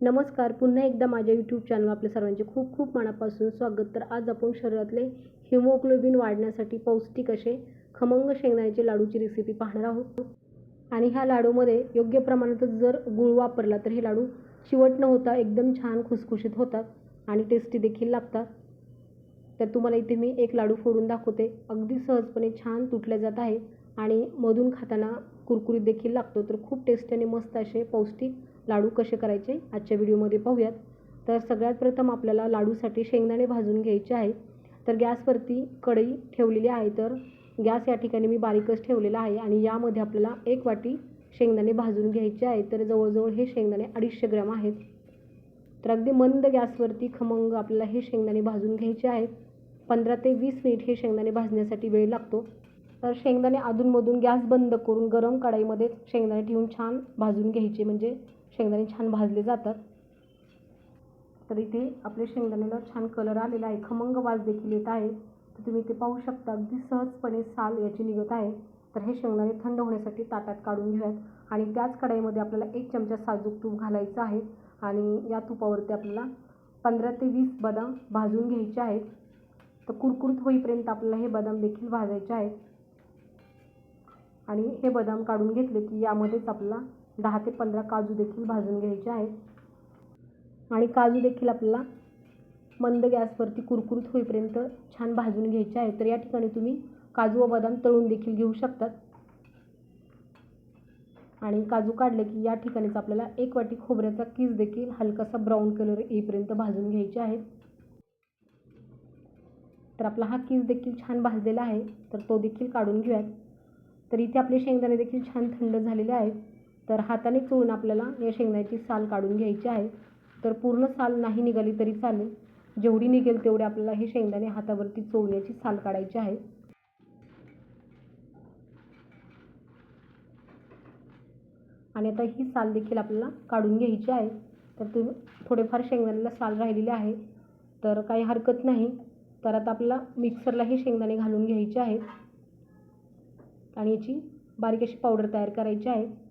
नमस्कार. पुन्हा एकदा माझ्या यूट्यूब चॅनल आपल्या सर्वांचे खूप खूप मनापासून स्वागत. तर आज आपण शरीरातले हिमोग्लोबिन वाढण्यासाठी पौष्टिक असे खमंग शेंगदाण्याचे लाडूची रेसिपी पाहणार आहोत. आणि ह्या लाडूमध्ये योग्य प्रमाणातच जर गूळ वापरला तर हे लाडू चिवट न होता एकदम छान खुसखुशीत होतात आणि टेस्टी देखील लागतात. तर तुम्हाला इथे मी एक लाडू फोडून दाखवते. अगदी सहजपणे छान तुटल्या जात आहे आणि मधून खाताना कुरकुरीत देखील लागतो. तर खूप टेस्टी आणि मस्त असे पौष्टिक लाडू कसे करायचे आजच्या व्हिडिओमध्ये पाहूयात. तर सगळ्यात प्रथम आपल्याला लाडूसाठी शेंगदाणे भाजून घ्यायचे आहे तर गॅसवरती कढई ठेवलेली आहे. तर गॅस या ठिकाणी मी बारीकच ठेवलेला आहे आणि यामध्ये आपल्याला एक वाटी शेंगदाणे भाजून घ्यायचे आहे तर जवळजवळ हे शेंगदाणे अडीचशे ग्रॅम आहेत. तर अगदी मंद गॅसवरती खमंग आपल्याला हे शेंगदाणे भाजून घ्यायचे आहेत. पंधरा ते वीस मिनिट हे शेंगदाणे भाजण्यासाठी वेळ लागतो. तर शेंगदाणे अधूनमधून गॅस बंद करून गरम कढाईमध्ये शेंगदाणे ठेवून छान भाजून घ्यायचे. म्हणजे शेंगदाणे छान भाजले जातात. तर इथे आपल्या शेंगदाण्याला छान कलर आलेला आहे. खमंग वास देखील येत आहे. तर तुम्ही इथे पाहू शकता अगदी सहजपणे साल याची निघत आहे. तर हे शेंगदाणे थंड होण्यासाठी ताटात काढून घेऊयात. आणि त्याच कढाईमध्ये आपल्याला एक चमचा साजूक तूप घालायचं आहे. आणि या तुपावरती आपल्याला पंधरा ते वीस बदाम भाजून घ्यायचे आहेत. तर कुरकुरीत होईपर्यंत आपल्याला हे बदाम देखील भाजायचे आहेत. आणि हे बदाम काढून घेतले की यामध्येच आपला दहा ते पंधरा काजू देखील भाजून घ्यायचे आहेत. आणि काजू देखील आपल्याला मंद गॅसवरती कुरकुरीत होईपर्यंत छान भाजून घ्यायचे आहे तर या ठिकाणी तुम्ही काजू व बदाम तळून देखील घेऊ शकतात. आणि काजू काढले की या ठिकाणीच आपल्याला एक वाटी खोबऱ्याचा किस देखील हलकासा ब्राऊन कलर येईपर्यंत भाजून घ्यायचे आहेत. तर आपला हा किस देखील छान भाजलेला आहे. तर तो देखील काढून घेऊयात. तर इथे आपले शेंगदाणे देखील छान थंड झालेले आहेत. तर हाताने चोळून आपल्याला या शेंगदाण्याची साल काढून घ्यायची आहे. तर पूर्ण साल नाही निघाली तरी चालेल. जेवढी निघेल तेवढे आपल्याला हे शेंगदाणे हातावरती चोळण्याची साल काढायची आहे. आणि आता ही साल देखील आपल्याला काढून घ्यायची आहे. तर तुम्ही थोडेफार शेंगदाण्याला साल राहिलेले आहे. तर काही हरकत नाही. तर आता आपल्याला मिक्सरला हे शेंगदाणे घालून घ्यायचे आहेत. आणि याची बारीक अशी पावडर तयार करायची आहे.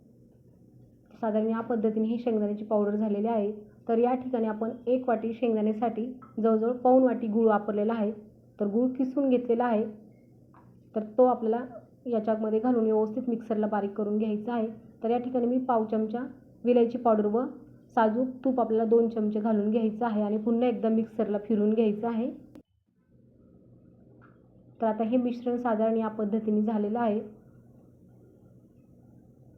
साधारण या पद्धतीने ही शेंगदाण्याची पावडर झालेली आहे. तर या ठिकाणी आपण एक वाटी शेंगदाण्यासाठी जवळजवळ पाऊण वाटी गूळ वापरलेला आहे. तर गूळ किसून घेतलेला आहे. तर तो आपल्याला याच्यामध्ये घालून व्यवस्थित मिक्सरला बारीक करून घ्यायचा आहे. तर या ठिकाणी मी पाव चमचा विलायची पावडर व साजूक तूप आपल्याला दोन चमचे घालून घ्यायचं आहे आणि पुन्हा एकदा मिक्सरला फिरून घ्यायचं आहे. तर आता हे मिश्रण साधारण या पद्धतीने झालेलं आहे.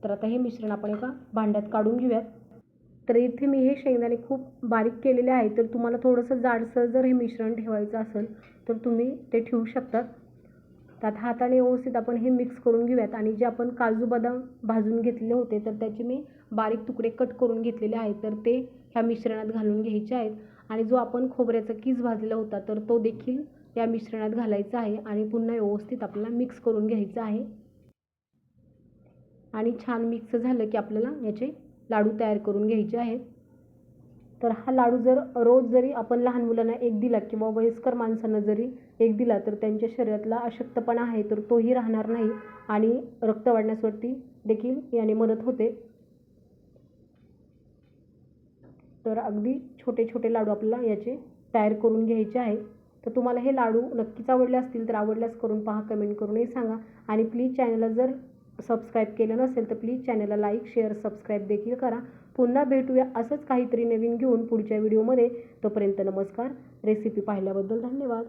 तर आता हे मिश्रण आपण एका भांड्यात काढून घेऊयात. तर इथे मी हे शेंगदाणे खूप बारीक केलेले आहे तर तुम्हाला थोडंसं जाडसर जर हे मिश्रण ठेवायचं असेल तर तुम्ही ते ठेवू शकतात त्यात हाताने व्यवस्थित आपण हे मिक्स करून घेऊयात. आणि जे आपण काजू बदाम भाजून घेतलेले होते तर त्याचे मी बारीक तुकडे कट करून घेतलेले आहेत. तर ते ह्या मिश्रणात घालून घ्यायचे आहेत. आणि जो आपण खोबऱ्याचा किस भाजलेला होता तर तो देखील या मिश्रणात घालायचा आहे. आणि पुन्हा व्यवस्थित आपल्याला मिक्स करून घ्यायचा आहे. आणि छान मिक्स झालं की आपल्याला याचे लाडू तयार करून घ्यायचे आहेत. तर हा लाडू जर रोज जरी आपण लहान मुलांना एक दिला किंवा वयस्कर माणसांना जरी एक दिला तर त्यांच्या शरीरातला अशक्तपणा आहे तर तोही राहणार नाही आणि रक्त वाढण्यासाठी देखील याने मदत होते. तर अगदी छोटे छोटे लाडू आपल्याला याचे तयार करून घ्यायचे आहे तर तुम्हाला हे लाडू नक्कीच आवडले असतील तर आवडल्यास करून पहा कमेंट करूनही सांगा. आणि प्लीज चॅनलला जर सबस्क्राईब केलं नसेल तर प्लीज चॅनलला लाईक शेअर सबस्क्राईब देखील करा. पुन्हा भेटूया असंच काहीतरी नवीन घेऊन पुढच्या व्हिडिओमध्ये तोपर्यंत नमस्कार. रेसिपी पाहिल्याबद्दल धन्यवाद.